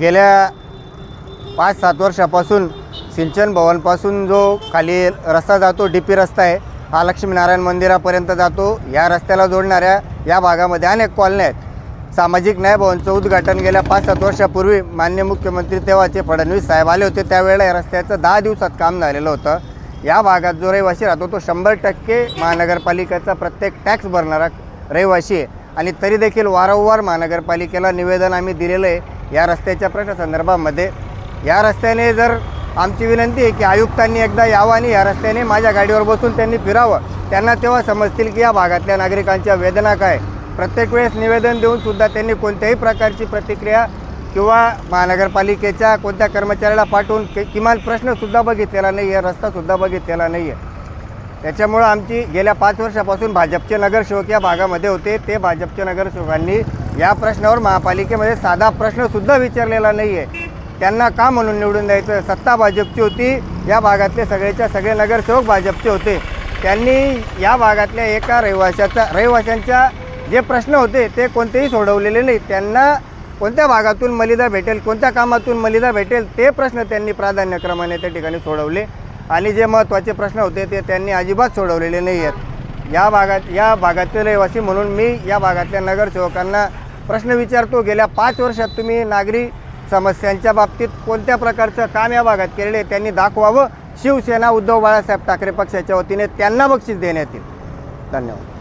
गेल्या पाच सात वर्षापासून सिंचन भवनपासून जो खाली रस्ता जातो डी पी रस्ता आहे हा लक्ष्मीनारायण मंदिरापर्यंत जातो. या रस्त्याला जोडणाऱ्या या भागामध्ये अनेक कॉलन्या आहेत. सामाजिक न्याय भवनचं उद्घाटन गेल्या पाच सात वर्षापूर्वी मान्य मुख्यमंत्री तेव्हाचे फडणवीस साहेब आले होते. त्यावेळेला या रस्त्याचं दहा दिवसात काम झालेलं होतं. या भागात जो रहिवासी राहतो तो शंभर टक्के महानगरपालिकेचा प्रत्येक टॅक्स भरणारा रहिवासी आहे. आणि तरी देखील वारंवार महानगरपालिकेला निवेदन आम्ही दिलेलं आहे या रस्त्याच्या प्रश्नासंदर्भामध्ये या रस्त्याने जर आमची विनंती आहे की आयुक्तांनी एकदा यावं आणि या रस्त्याने माझ्या गाडीवर बसून त्यांनी फिरावं त्यांना तेव्हा समजतील की या भागातल्या नागरिकांच्या वेदना काय. प्रत्येक वेळेस निवेदन देऊनसुद्धा त्यांनी कोणत्याही प्रकारची प्रतिक्रिया किंवा महानगरपालिकेच्या कोणत्या कर्मचाऱ्याला पाठवून कि किमान प्रश्नसुद्धा बघितलेला नाही आहे रस्तासुद्धा बघितलेला नाही आहे. त्याच्यामुळं आमची गेल्या पाच वर्षापासून भाजपचे नगरसेवक या भागामध्ये होते. ते भाजपच्या नगरसेवकांनी या प्रश्नावर महापालिकेमध्ये साधा प्रश्नसुद्धा विचारलेला नाही आहे त्यांना का म्हणून निवडून द्यायचं? सत्ता भाजपची होती या भागातले सगळेच्या सगळे नगरसेवक भाजपचे होते. त्यांनी या भागातल्या एका रहिवाशाचा रहिवाशांच्या जे प्रश्न होते ते कोणतेही सोडवलेले नाही त्यांना कोणत्या भागातून मलिदा भेटेल कोणत्या कामातून मलिदा भेटेल ते प्रश्न त्यांनी प्राधान्यक्रमाने त्या ठिकाणी सोडवले. आणि जे महत्त्वाचे प्रश्न होते ते त्यांनी अजिबात सोडवलेले नाही आहेत या भागात या भागातील रहिवासी म्हणून मी या भागातल्या नगरसेवकांना प्रश्न विचारतो गेल्या पाच वर्षात तुम्ही नागरी समस्यांच्या बाबतीत कोणत्या प्रकारचं काम या भागात केलेले त्यांनी दाखवावं. शिवसेना उद्धव बाळासाहेब ठाकरे पक्षाच्या वतीने त्यांना बक्षीस देण्यात येईल. धन्यवाद.